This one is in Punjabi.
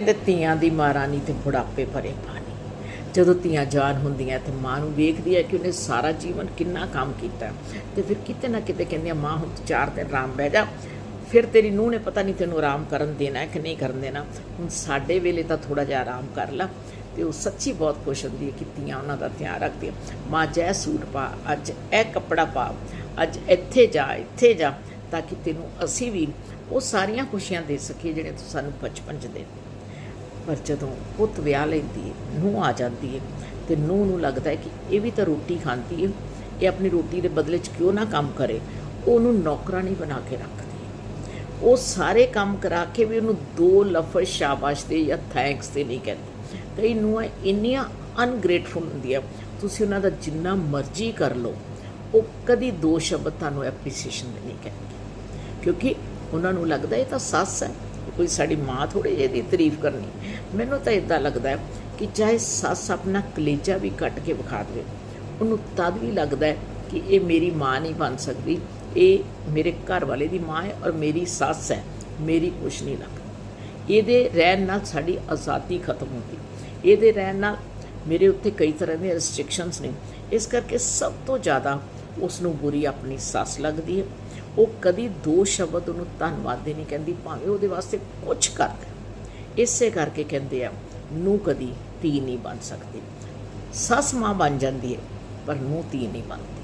ਕਹਿੰਦੇ ਤੀਆਂ ਦੀ ਮਹਾਰਾਣੀ ਤੇ ਬੁਢਾਪੇ ਭਰੇ ਪਾਣੀ। ਜਦੋਂ ਧੀਆਂ ਜਾਨ ਹੁੰਦੀਆਂ ਤੇ ਮਾਂ ਨੂੰ ਵੇਖਦੀ ਹੈ ਕਿ ਉਹਨੇ ਸਾਰਾ ਜੀਵਨ ਕਿੰਨਾ ਕੰਮ ਕੀਤਾ। ਤੇ ਫਿਰ ਕਿਤੇ ਨਾ ਕਿਤੇ ਕਹਿੰਦੀ ਆ, ਮਾਂ, ਹੁਣ ਤੂੰ ਚਾਰ ਦਿਨ ਆਰਾਮ ਬਹਿ ਜਾ। ਫਿਰ ਤੇਰੀ ਨੂੰਹ ਨੇ ਪਤਾ ਨਹੀਂ ਤੈਨੂੰ ਆਰਾਮ ਕਰਨ ਦੇਣਾ ਕਿ ਨਹੀਂ ਕਰਨ ਦੇਣਾ। ਹੁਣ ਸਾਡੇ ਵੇਲੇ ਤਾਂ ਥੋੜਾ ਜਿਹਾ ਆਰਾਮ ਕਰ ਲਾ। ਤੇ ਉਹ ਸੱਚੀ ਬਹੁਤ ਖੁਸ਼ ਹੁੰਦੀ ਹੈ ਕਿ ਧੀਆਂ ਉਹਨਾਂ ਦਾ ਧਿਆਨ ਰੱਖਦੀਆਂ। ਮਾਂ ਜੈ ਸੂਟ ਪਾ, ਅੱਜ ਇਹ ਕੱਪੜਾ ਪਾ, ਅੱਜ ਇੱਥੇ ਜਾ ਇੱਥੇ ਜਾ, ਤਾਂ ਕਿ ਤੈਨੂੰ ਅਸੀਂ ਵੀ ਉਹ ਸਾਰੀਆਂ ਖੁਸ਼ੀਆਂ ਦੇ ਸਕੀਏ ਜਿਹੜੇ ਤੂੰ ਸਾਨੂੰ ਬਚਪਨ 'ਚ ਦੇ ਪਰ ਜਦੋਂ ਪੁੱਤ ਵਿਆਹ ਲੈਂਦੀ ਹੈ ਨੂੰਹ ਆ ਜਾਂਦੀ ਹੈ ਤੇ ਨੂੰਹ ਨੂੰ ਲੱਗਦਾ ਹੈ ਕਿ ਇਹ ਵੀ ਤਾਂ ਰੋਟੀ ਖਾਂਦੀ ਹੈ ਇਹ ਆਪਣੀ ਰੋਟੀ ਦੇ ਬਦਲੇ 'ਚ ਕਿਉਂ ਨਾ ਕੰਮ ਕਰੇ, ਉਹਨੂੰ ਨੌਕਰਾ ਨਹੀਂ ਬਣਾ ਕੇ ਰੱਖਦੀ ਉਹ ਸਾਰੇ ਕੰਮ ਕਰਾ ਕੇ ਵੀ ਉਹਨੂੰ ਦੋ ਲਫ਼ਜ਼ ਸ਼ਾਬਾਸ਼ ਦੇ ਜਾਂ ਥੈਂਕਸ ਦੇ ਨਹੀਂ ਕਹਿੰਦੀ। ਕਈ ਨੂੰਹਾਂ ਇੰਨੀਆਂ ਅਨਗ੍ਰੇਟਫੁਲ ਹੁੰਦੀਆਂ, ਤੁਸੀਂ ਉਹਨਾਂ ਦਾ ਜਿੰਨਾ ਮਰਜ਼ੀ ਕਰ ਲਓ, ਉਹ ਕਦੀ ਦੋ ਸ਼ਬਦ ਤੁਹਾਨੂੰ ਐਪਰੀਸੀਏਸ਼ਨ ਦੇ ਨਹੀਂ ਕਹਿਣਗੇ। ਕਿਉਂਕਿ ਉਹਨਾਂ ਨੂੰ ਲੱਗਦਾ ਇਹ ਤਾਂ ਸੱਸ ਹੈ ਕੋਈ ਸਾਡੀ ਮਾਂ ਥੋੜੀ ਜਿਹੀ ਦੀ ਤਾਰੀਫ ਕਰਨੀ। ਮੈਨੂੰ ਤਾਂ ਇਦਾਂ ਲੱਗਦਾ ਕਿ ਚਾਹੇ ਸੱਸ ਆਪਣਾ ਕਲੇਜਾ ਵੀ ਕੱਟ ਕੇ ਵਿਖਾ ਦੇਵੇ, ਉਹਨੂੰ ਤਦ ਵੀ ਲੱਗਦਾ ਕਿ ਇਹ ਮੇਰੀ ਮਾਂ ਨਹੀਂ ਬਣ ਸਕਦੀ। ਇਹ ਮੇਰੇ ਘਰ ਵਾਲੇ ਦੀ ਮਾਂ ਹੈ ਔਰ ਮੇਰੀ ਸੱਸ ਹੈ, ਮੇਰੀ ਕੁਛ ਨਹੀਂ ਲੱਗਦੀ। ਇਹਦੇ ਰਹਿਣ ਨਾਲ ਸਾਡੀ ਆਜ਼ਾਦੀ ਖਤਮ ਹੁੰਦੀ। ਇਹਦੇ ਰਹਿਣ ਨਾਲ ਮੇਰੇ ਉੱਤੇ ਕਈ ਤਰ੍ਹਾਂ ਦੀਆਂ ਰੈਸਟ੍ਰਿਕਸ਼ਨਸ ਨੇ। ਇਸ ਕਰਕੇ ਸਭ ਤੋਂ ਜ਼ਿਆਦਾ ਉਸ ਨੂੰ ਬੁਰੀ ਆਪਣੀ ਸੱਸ ਲੱਗਦੀ ਹੈ। ਉਹ ਕਦੀ ਦੋ ਸ਼ਬਦ ਉਹਨੂੰ ਧੰਨਵਾਦ ਦੇ ਨਹੀਂ ਕਹਿੰਦੀ, ਭਾਵੇਂ ਉਹਦੇ ਵਾਸਤੇ ਕੁਝ ਕਰ ਇਸੇ ਕਰਕੇ ਕਹਿੰਦੇ ਆ ਨੂੰ ਕਦੀ ਧੀ ਨਹੀਂ ਬਣ ਸਕਦੀ। ਸੱਸ ਮਾਂ ਬਣ ਜਾਂਦੀ ਹੈ, ਪਰ ਨੂੰ ਧੀ ਨਹੀਂ ਬਣਦੀ।